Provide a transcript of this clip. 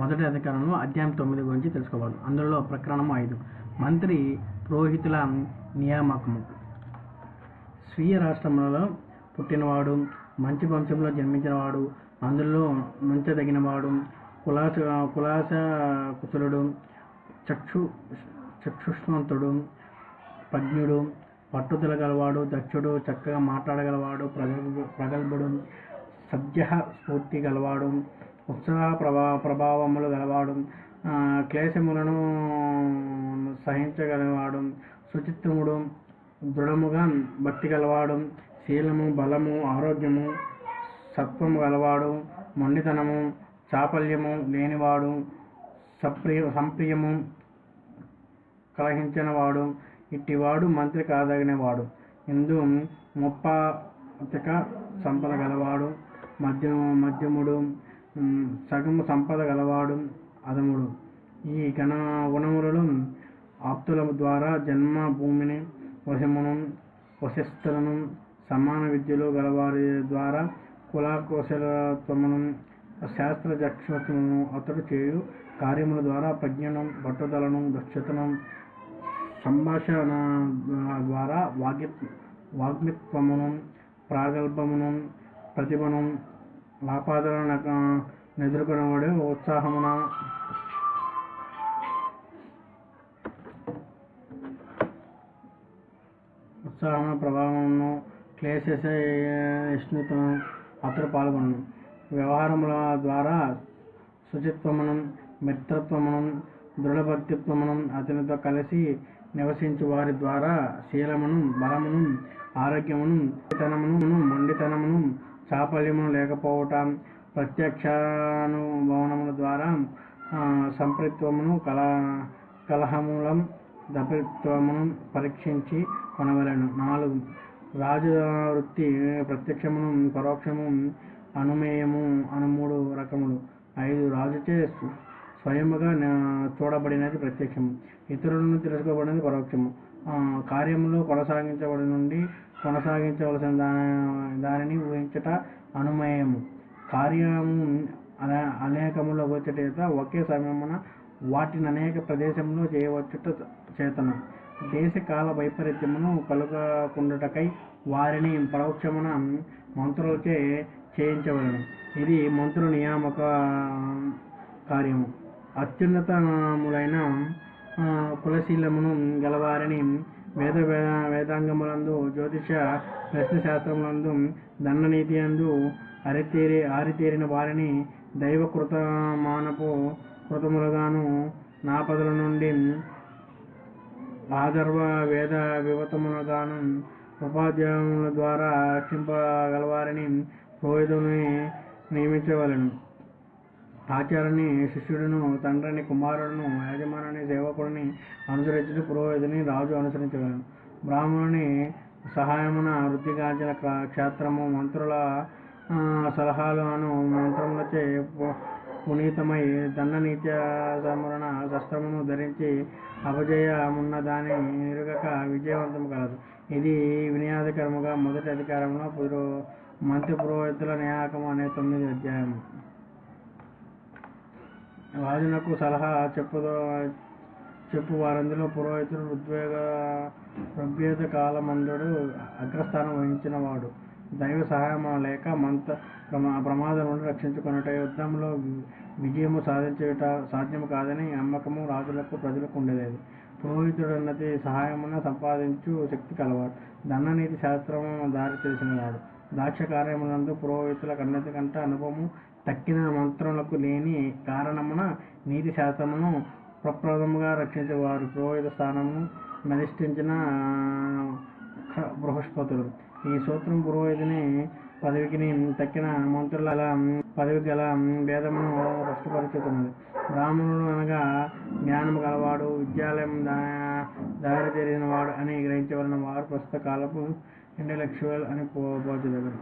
మొదటి అధికారంలో అధ్యాయం తొమ్మిది గురించి తెలుసుకోవాలి. అందులో ప్రకరణం ఐదు. మంత్రి పురోహితుల నియామకము. స్వీయ రాష్ట్రములలో పుట్టినవాడు మంచి వంశంలో జన్మించినవాడు అందులో ముంచదగినవాడు కులాస కులాస కుశలుడు చక్షు చక్షుష్మంతుడు ప్రజ్ఞుడు పట్టుదల గలవాడు దక్షుడు చక్కగా మాట్లాడగలవాడు ప్రగల్ ప్రగల్భుడు సద్య స్ఫూర్తి గలవాడు ఉత్సాహ ప్రభా ప్రభావములు గలవాడు క్లేశములను సహించగలవాడు శుచిత్వముడు దృఢముగా భక్తి గలవాడు శీలము బలము ఆరోగ్యము సత్వము గలవాడు మొండితనము చాపల్యము లేనివాడు సప్రియ సంప్రియము కలహించినవాడు ఇట్టివాడు మంత్రి కాదగినవాడు ఇందు ముప్పాతిక సంపద గలవాడు మధ్య మధ్యముడు సగము సంపద గలవాడు అదముడు ఈ గణ గుణములలో ఆప్తుల ద్వారా జన్మ భూమిని వశమును వశస్థులను సమాన విద్యలు గలవారి ద్వారా కులాకుశలత్వమును శాస్త్ర చక్షుత్వము అతడు చేయు కార్యముల ద్వారా ప్రజ్ఞను పట్టుదలను దక్షతను సంభాషణ ద్వారా వాగ్య వాగ్మిత్వమును ప్రాగల్భమును ప్రతిభను లాపాదలను ఎదుర్కొనబడే ఉత్సాహమున? ఉత్సాహమున ప్రభావమును క్లేశిష్ణుతను అతడు పాల్గొను వ్యవహారముల ద్వారా శుచిత్వమును మిత్రత్వమును దృఢభక్తిత్వమును అతనితో కలిసి నివసించు వారి ద్వారా శీలమును బలమును ఆరోగ్యమును తనమును మొండితనమును చాపల్యము లేకపోవట ప్రత్యక్షానుభవనముల ద్వారా ఆ, సంపృత్వమును కల కలహములం దపిత్వమును పరీక్షించి కొనవలను. నాలుగు రాజు వృత్తి ప్రత్యక్షమును పరోక్షము అనుమేయము అను మూడు రకములు. ఐదు రాజుచే స్వ- స్వయముగా చూడబడినది ప్రత్యక్షము. ఇతరులను తెలుసుకోబడినది పరోక్షము. కార్యములో కొనసాగించబడి నుండి కొనసాగించవలసిన దాని దానిని ఊహించట అనుమయము. కార్యము అనే- అనేకములో వచ్చేట ఒకే సమయమున వాటిని అనేక ప్రదేశంలో చేయవచ్చుట చేతనం. దేశకాల వైపరీత్యమును కలుగకుండుటకై వారిని పరోక్షమున మంత్రులచే చేయించవలను ఇది మంత్రుల నియామక కార్యము. అత్యున్నతములైన కులశీలమును గలవారని వేద వే- వేదాంగములందు జ్యోతిష ప్రశ్న శాస్త్రములందు దండనీతి అందు అరితేరి ఆరితేరిన వారిని దైవకృత మానపు కృతములుగాను నాపదుల నుండి ఆదర్వ వేద వివతములుగాను ఉపాధ్యాయుల ద్వారా రక్షింపగలవారిని పురోహితుని నియమించవలెను. ఆచార్యుని శిష్యుడును తండ్రిని కుమారుడును యజమానుని సేవకుడిని అనుసరించుడు పురోహితుని రాజు అనుసరించగలను బ్రాహ్మణుని సహాయమున వృద్ధిగాంచిన క్షేత్రము మంత్రుల ఆ, సలహాలు అను మంత్రములచే పు- పునీతమై దండనీత్య సమరణ శస్త్రమును ధరించి అపజయమున్న దాని ఎరుగక విజయవంతం కలదు. ఇది వినియాదకరముగా మొదటి అధికారంలో పురో మంత్రి పురోహితుల నియామకం అనే తొమ్మిది అధ్యాయము. రాజునకు సలహా చెప్పుదో చెప్పు వారందులో పురోహితుడు ఉద్వేగ ప్రభ్యేత కాలమందుడు అగ్రస్థానం వహించిన వాడు దైవ సహాయం లేక మంత ప్రమా ప్రమాదం నుండి రక్షించుకొనుట యుద్ధంలో వి- విజయము సాధించుట సాధ్యము కాదని నమ్మకము రాజులకు ప్రజలకు ఉండేది పురోహితుడు అన్నది సహాయమున సంపాదించు శక్తి కలవాడు. దండనీతి శాస్త్రము దారి తెలిసినవాడు దాక్ష కార్యములందు పురోహితుల కన్నతి కంట అనుభవము తక్కిన మంత్రములకు లేని కారణమున నీతి శాస్త్రమును ప్రప్రదముగా రక్షించేవారు. పురోహిత స్థానమును నధిష్ఠించిన ఖ- బృహస్పతుడు. ఈ సూత్రం పురోహితుని పదవికి తక్కిన మంత్రుల పదవి గల భేదమును స్పష్టపరుచుతున్నది. బ్రాహ్మణుడు అనగా జ్ఞానము గలవాడు విద్యాలయం దా- దారి తెలియని వాడు అని గ్రహించవలన. వారు ప్రస్తుత కాలపు ఇంటలెక్చువల్ అని పో పోల్చదగరు